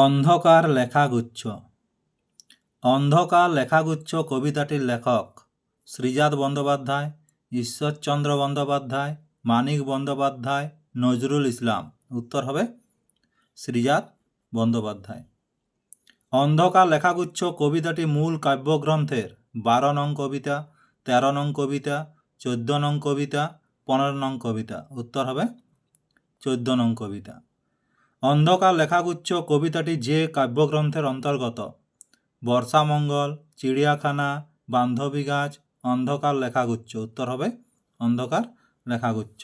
অন্ধকার লেখাগুচ্ছ। অন্ধকার লেখাগুচ্ছ কবিতাটির লেখক শ্রীজাত বন্দ্যোপাধ্যায়, ঈশ্বরচন্দ্র বন্দ্যোপাধ্যায়, মানিক বন্দ্যোপাধ্যায়, নজরুল ইসলাম। উত্তর হবে শ্রীজাত বন্দ্যোপাধ্যায়। অন্ধকার লেখাগুচ্ছ কবিতাটি মূল কাব্যগ্রন্থের বারো নং কবিতা, তেরো নং কবিতা, চোদ্দ নং কবিতা, পনেরো নং কবিতা। উত্তর হবে চোদ্দ নং কবিতা। অন্ধকার লেখাগুচ্ছ কবিতাটি যে কাব্যগ্রন্থের অন্তর্গত। বর্ষামঙ্গল চিড়িয়াখানা, বান্ধবী গাছ, অন্ধকার লেখাগুচ্ছ। উত্তর হবে অন্ধকার লেখাগুচ্ছ।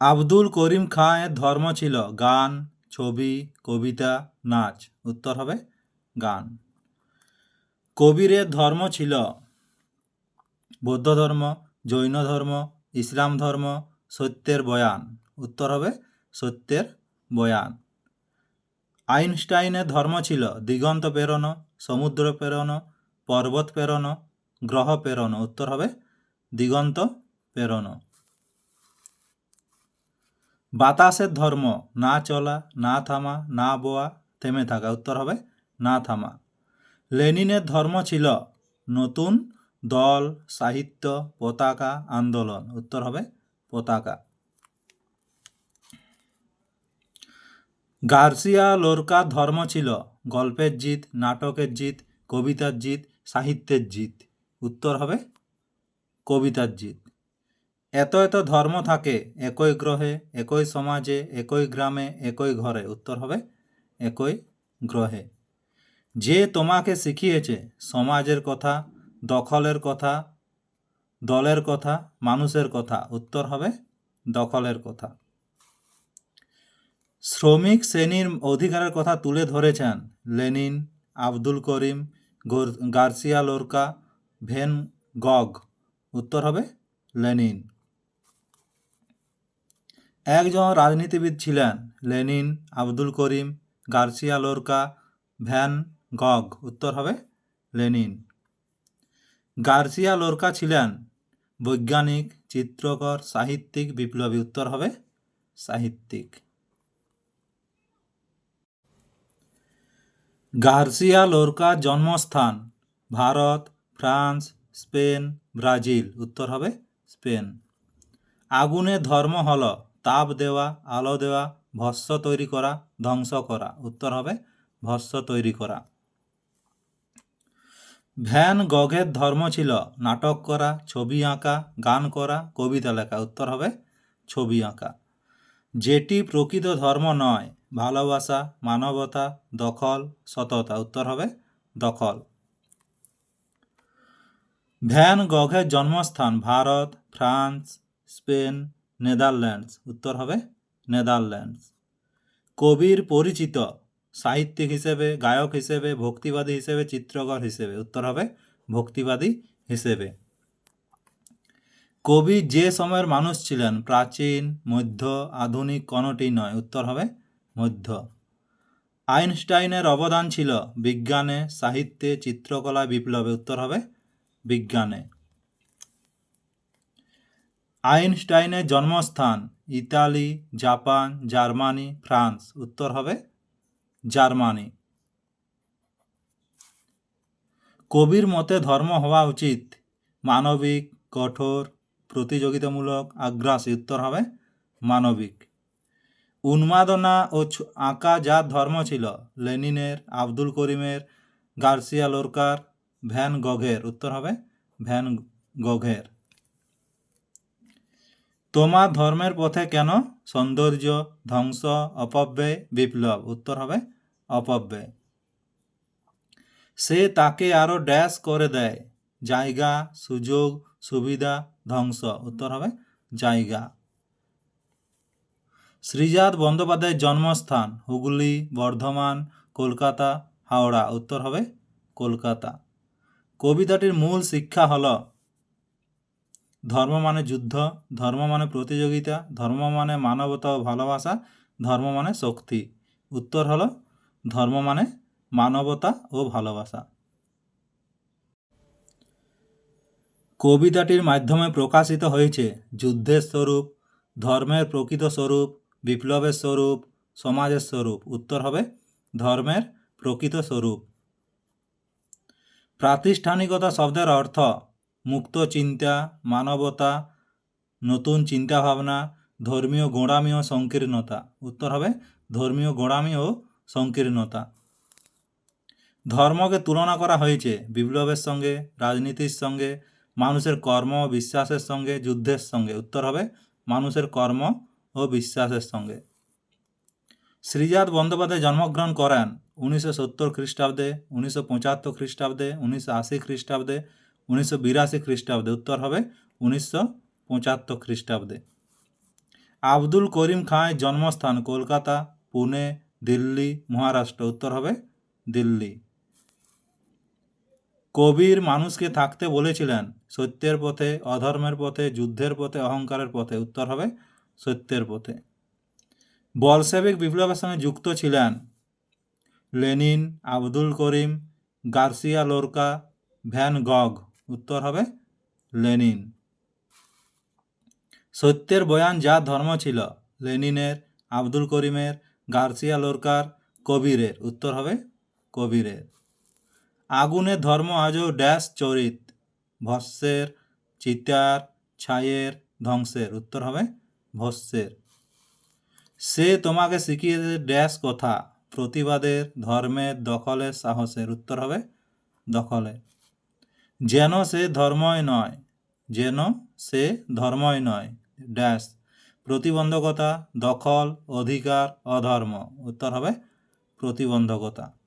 আব্দুল করিম খাঁয়ের ধর্ম ছিল গান, ছবি, কবিতা, নাচ। উত্তর হবে গান। কবিরের ধর্ম ছিল বৌদ্ধ ধর্ম, জৈন ধর্ম, ইসলাম ধর্ম, সত্যের বয়ান। উত্তর হবে সত্যের বয়ান। আইনস্টাইনের ধর্ম ছিল দিগন্ত প্রেরণ, সমুদ্র প্রেরণ, পর্বত প্রেরণ, গ্রহ প্রেরণ। উত্তর হবে দিগন্ত প্রেরণ। বাতাসের ধর্ম, না চলা, না থামা, না বোয়া, থেমে থাকা। উত্তর হবে না থামা। লেনিনের ধর্ম ছিল নতুন দল, সাহিত্য, পতাকা, আন্দোলন। উত্তর হবে পতাকা। গার্সিয়া লোরকার ধর্ম ছিল গল্পের জিত, নাটকের জিত, কবিতার জিত, সাহিত্যের জিত। উত্তর হবে কবিতার জিত। এত এত ধর্ম থাকে একই গ্রহে, একই সমাজে, একই গ্রামে, একই ঘরে। উত্তর হবে একই গ্রহে। যে তোমাকে শিখিয়েছে সমাজের কথা, দখলের কথা, দলের কথা, মানুষের কথা, উত্তর হবে দখলের কথা। শ্রমিক শ্রেণির অধিকারের কথা তুলে ধরেছেন Lenin, Abdul Karim Garcia Lorca, van Gogh. উত্তর হবে লেনিন। একজন রাজনীতিবিদ ছিলেন Lenin, Abdul Karim, Garcia Lorca, van Gogh. উত্তর হবে লেনিন। গার্সিয়া লোরকা ছিলেন বৈজ্ঞানিক, চিত্রকর, সাহিত্যিক, বিপ্লবী। উত্তর হবে সাহিত্যিক। গার্সিয়া লোরকার জন্মস্থান, ভারত, ফ্রান্স, স্পেন, ব্রাজিল। উত্তর হবে স্পেন। আগুনের ধর্ম হল, তাপ দেওয়া, আলো দেওয়া, ভস্য তৈরি করা, ধ্বংস করা। উত্তর হবে ভস্য তৈরি করা। ভ্যান গঘের ধর্ম ছিল, নাটক করা, ছবি আঁকা, গান করা, কবিতা লেখা। উত্তর হবে ছবি আঁকা। যেটি প্রকৃত ধর্ম নয় ভালোবাসা, মানবতা, দখল, সততা। উত্তর হবে দখল। ভ্যান গঘের জন্মস্থান ভারত, ফ্রান্স, স্পেন, নেদারল্যান্ডস। উত্তর হবে নেদারল্যান্ডস। কবির পরিচিত, সাহিত্যিক হিসেবে, গায়ক হিসেবে, ভক্তিবাদী হিসেবে, চিত্রকর হিসেবে। উত্তর হবে ভক্তিবাদী হিসেবে। কবি যে সময়ের মানুষ ছিলেন, প্রাচীন, মধ্য, আধুনিক, কোনটি নয়। উত্তর হবে মধ্য। আইনস্টাইনের অবদান ছিল বিজ্ঞানে, সাহিত্যে চিত্রকলা বিপ্লবে। উত্তর হবে বিজ্ঞানে। আইনস্টাইনের জন্মস্থান ইতালি, জাপান, জার্মানি, ফ্রান্স। উত্তর হবে জার্মানি। কবির মতে ধর্ম হওয়া উচিত। মানবিক, কঠোর, প্রতিযোগিতামূলক, আগ্রাসী। উত্তর হবে মানবিক। উন্মাদনা ও আঁকা যার ধর্ম ছিল, লেনিনের, আব্দুল করিমের, গার্সিয়া লোরকার, ভ্যান গঘের, উত্তর হবে ভ্যান গঘের। তোমার ধর্মের পথে কেন? সৌন্দর্য, ধ্বংস, অপব্যয়, বিপ্লব, উত্তর হবে অপব্যয়। সে তাকে আরও ড্যাশ করে দেয়, জায়গা, সুযোগ, সুবিধা, ধ্বংস, উত্তর হবে জায়গা। শ্রীজাত বন্দ্যোপাধ্যায়ের জন্মস্থান হুগলি, বর্ধমান, কলকাতা, হাওড়া, উত্তর হবে কলকাতা। কবিতাটির মূল শিক্ষা হল ধর্ম মানে যুদ্ধ, ধর্ম মানে প্রতিযোগিতা, ধর্ম মানে মানবতা ও ভালোবাসা, ধর্ম মানে শক্তি। উত্তর হল ধর্ম মানে মানবতা ও ভালোবাসা। কবিতাটির মাধ্যমে প্রকাশিত হয়েছে যুদ্ধের স্বরূপ, ধর্মের প্রকৃত স্বরূপ বিপ্লবের স্বরূপ, সমাজের স্বরূপ, উত্তর হবে ধর্মের প্রকৃত স্বরূপ। প্রাতিষ্ঠানিকতা শব্দের অর্থ মুক্ত চিন্তা, মানবতা, নতুন চিন্তাভাবনা, ধর্মীয় গোঁড়ামি ও সংকীর্ণতা। উত্তর হবে ধর্মীয় গোঁড়ামি ও সংকীর্ণতা। ধর্মকে তুলনা করা হয়েছে বিপ্লবের সঙ্গে, রাজনীতির সঙ্গে, মানুষের কর্ম বিশ্বাসের সঙ্গে, যুদ্ধের সঙ্গে। উত্তর হবে মানুষের কর্ম ও বিশ্বাসের সঙ্গে। শ্রীজাত বন্দ্যোপাধ্যায় জন্মগ্রহণ করেন উনিশশো সত্তর খ্রিস্টাব্দে, উনিশশো পঁচাত্তর খ্রিস্টাব্দে, উনিশশো আশি খ্রিস্টাব্দে, উনিশশো বিরাশি খ্রিস্টাব্দে। উত্তর হবে উনিশশো পঁচাত্তর খ্রিস্টাব্দে। আব্দুল করিম খাঁয়ের জন্মস্থান কলকাতা, পুনে, দিল্লি, মহারাষ্ট্র। উত্তর হবে দিল্লি। কবির মানুষকে থাকতে বলেছিলেন সত্যের পথে, অধর্মের পথে, যুদ্ধের পথে, অহংকারের পথে। উত্তর হবে সত্যের পথে। বলসেবিক বিপ্লবের সঙ্গে যুক্ত ছিলেন Lenin Abdul Karim Garcia Lorca van Gogh. উত্তর হবে লেনিন। সত্যের বয়ান যা ধর্ম ছিল, লেনিনের, আব্দুল করিমের, গার্সিয়া লোরকার, কবিরের। উত্তর হবে কবিরের। আগুনের ধর্ম আজও ড্যাশ চরিত, ভস্যের, চিতার ছায়ের ধ্বংসের। উত্তর হবে ভস্যের। সে তোমাকে শিখিয়েছে ড্যাশ কথা, প্রতিবাদের, ধর্মের, দখলের সাহসের। উত্তর হবে, দখলে। যেন সে ধর্মই নয়, যেন সে ধর্মই নয়, ড্যাশ। প্রতিবন্ধকতা, দখল, অধিকার, অধর্ম। উত্তর হবে, প্রতিবন্ধকতা।